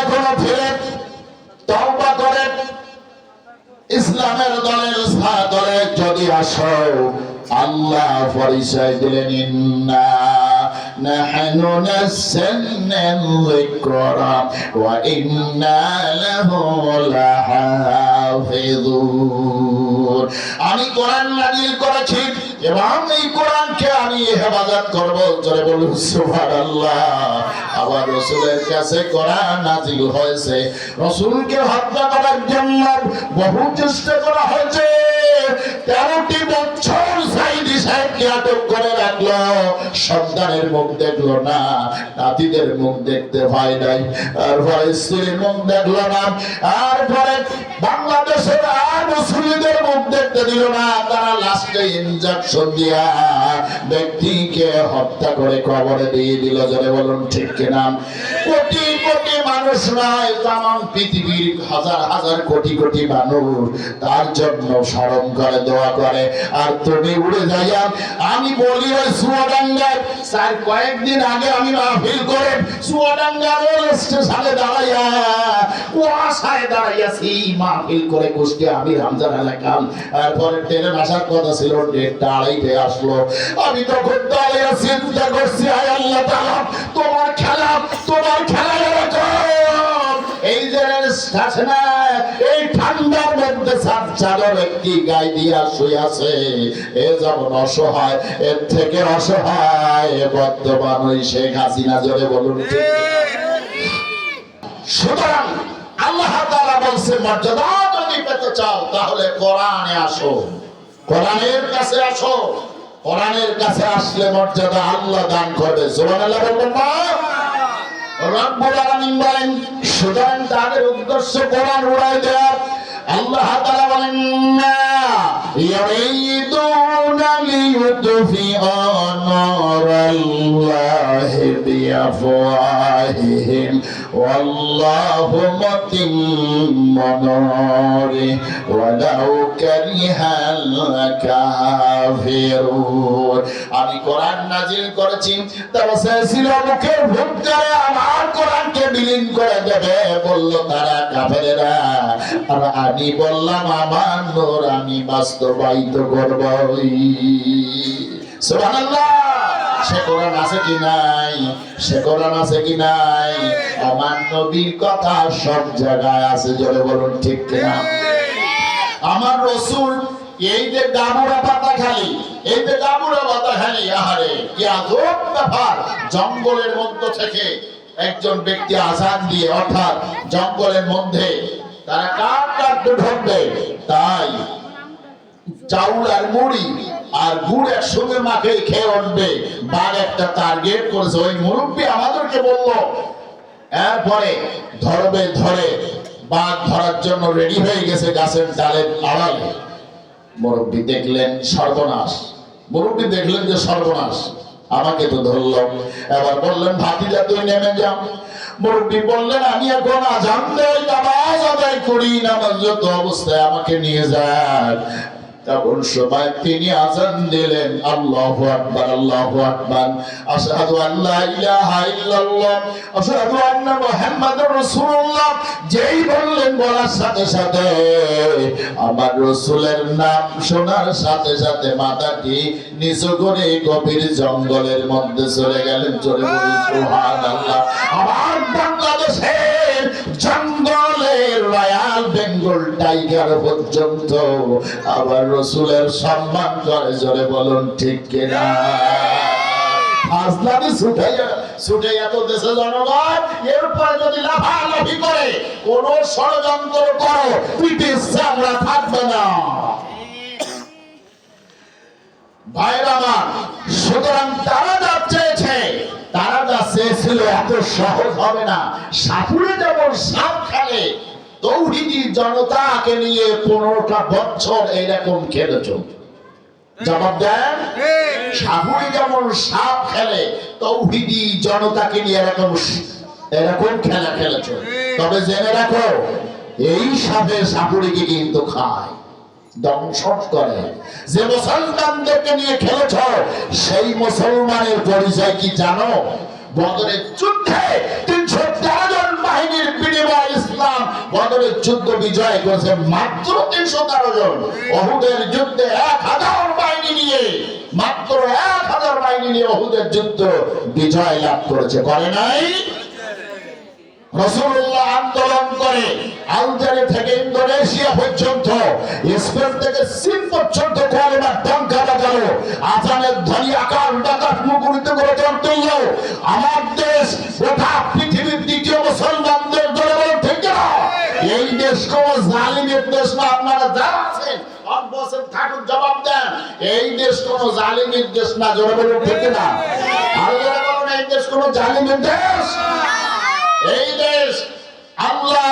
এখনও ফিরে তওবা করেন ইসলামের দলের যদি আসো, আল্লাহ পরিচয় দিলেন আমি কোরআন নাযিল করেছি এবং এই কোরআনকে আমি হেফাজত করব। জোরে বলুন, সুবহানাল্লাহ। আবার রসুলের কাছে কোরআন নাজিল হয়েছে। রসুলকে হত্যা করার জন্য বহু চেষ্টা করা হয়েছে। তেরোটি বছর সাইদি সাহেবকে আটক করে রাখল। সন্তানের মুখ দেখল না, নাতিদের মুখ দেখতে হয় নাই, আর তারপরে স্ত্রীর মুখ দেখল না, আর পরে বাংলাদেশের আর মুসলিমদের মুখ দেখতে দিল না। তারা লাস্টে ইনজেকশন দিয়া ব্যক্তিকে হত্যা করে কবরে দিয়ে দিল। যারা বলুন ঠিক কিনা? কোটি কোটি আমি বলি কয়েকদিন আগে আমি মাহফিল করে দাঁড়াইয়া মাহফিল করে আমি রমজান এলাকাম তারপরে ট্রেনে আসার কথা ছিল ডেটটা আড়াইটে আসলো। আমি তখন দাঁড়িয়ে চিন্তা করছি আয় আল্লাহ তোমার খেলা তোমার খেলা রেল স্টেশনে এই ঠান্ডার মধ্যে সাত চাদর একটি গায়ে দিয়া এ যেমন অসহায়, এর থেকে অসহায় বর্তমান ওই শেখ হাসিনা, জোরে বলুন সুতরাং আল্লাহ তাআলা বলছে, মর্যাদা যদি পেতে চাও, তাহলে কোরআনে আসো। কোরআনের কাছে আসো। কোরআনের কাছে আসলে মর্যাদা আল্লাহ দান করবে। বলবেন না। রব্বুল আলামিন বলেন সুতরাং তাদের উদ্দেশ্য কোরআন উড়াই দেওয়া আল্লাহ তাআলা বলেন না নূরাল্লাহি বিআফওয়াহিহিম ওয়াল্লাহু মুতিম্মু নূরিহি ওয়ালাউ কারিহাল কাফিরুন আমি কোরআন নাজিল করেছি, তারা চেয়েছিল মুখের ভূত করে আমার কোরআনকে বিলীন করে দেবে, বলল তারা কাফেরেরা। আর আমি বললাম, আমার নূর আমি বাস্তবায়িত করব সুবহানাল্লাহ। সে কোরআন আছে কি নাই? সে কোরআন আছে কি নাই? আমার নবীর কথা সব জায়গায় আছে, জোরে বলুন ঠিক কিনা? আমার রসুল, এই যে গামুরা পাতা খালি, এই যে গামুরা পাতা খালি, আহারে, কি ব্যাপার জঙ্গলের মধ্য থেকে একজন ব্যক্তি আজান দিয়ে, অর্থাৎ জঙ্গলের মধ্যে তারা কাঠ কাটতে ঢুকবে? তাই চাউল আর মুড়ি, আর গুড় একসঙ্গে মাখে খেয়ে উঠবে। বাঘ একটা টার্গেট করেছে। ওই মুরব্বী আমাদেরকে বলল, এরপরে ধরবে ধরে বাঘ ধরার জন্য রেডি হয়ে গেছে গাছের ডালের আড়ালে। মুরব্বী দেখলেন সর্বনাশ। মুরব্বী দেখলেন যে সর্বনাশ। আমাকে তো ধরল। এবার বললেন, ভাতিজা, তুই নেমে যাও মুরব্বী বললেন, আমি এখন আজান দেই, নামাজ করি, নামাজ যত অবস্থায় আমাকে নিয়ে যান। তখন সময় তিনি আজান দিলেন, আল্লাহু আকবার আল্লাহু আকবার। ইলাহা ইল্লাল্লাহ আন্না মুহাম্মাদুর রাসূলুল্লাহ। যেই বললেন বলার সাথে সাথে, আমার রাসূলের নাম শোনার সাথে সাথে মাথাটি নিচু করে গভীর জঙ্গলের মধ্যে চলে গেলেন। চলে সুবহানাল্লাহ। বাংলাদেশের টাইগার পর্যন্ত। আবার রসুলের সম্মান করে জোরে বলুন, ঠিক কিনা? আমরা থাকবে না। ভাইরা আমার, সুতরাং তারা যা চেয়েছে, তারা যা চেয়েছিল এত সহজ হবে না। সাপুরে যেমন সাপ খেলে তৌহিদি জনতাকে নিয়ে পনেরোটা বছর এইরকম খেলেছ। জবাব দেন? সাপুরে যেমন সাপ খেলে তৌহিদি জনতাকে নিয়ে এরকম এরকম খেলা খেলেছ। তবে জেনে রাখো এই সাপে সাপুরিকে কিন্তু খায় দংশন করে। যে মুসলমানদেরকে নিয়ে খেলেছ সেই মুসলমানের পরিচয় কি জানো? বদরের যুদ্ধে যুদ্ধ বিজয় করেছে মাত্র তিনশো তেরো জন। অহুদের যুদ্ধে এক হাজার বাহিনী নিয়ে, মাত্র এক হাজার বাহিনী নিয়ে অহুদের যুদ্ধ বিজয় লাভ করেছে। করে নাই? রসুল্লাহ আন্দোলন করে আলজারি থেকে ইন্দোনেশিয়া পর্যন্ত, স্পেন থেকে চীন পর্যন্ত কলেমার টঙ্কা বাজালো। আজানের ধ্বনি আকার ডাকাত মুখরিত করে চলতেইল থাকুন জবাব দেন। এই দেশ কোন জালিমের দেশ না, জনগণের থেকে না। বলুন, এই দেশ কোন জালিমের দেশ? এই দেশ আল্লাহ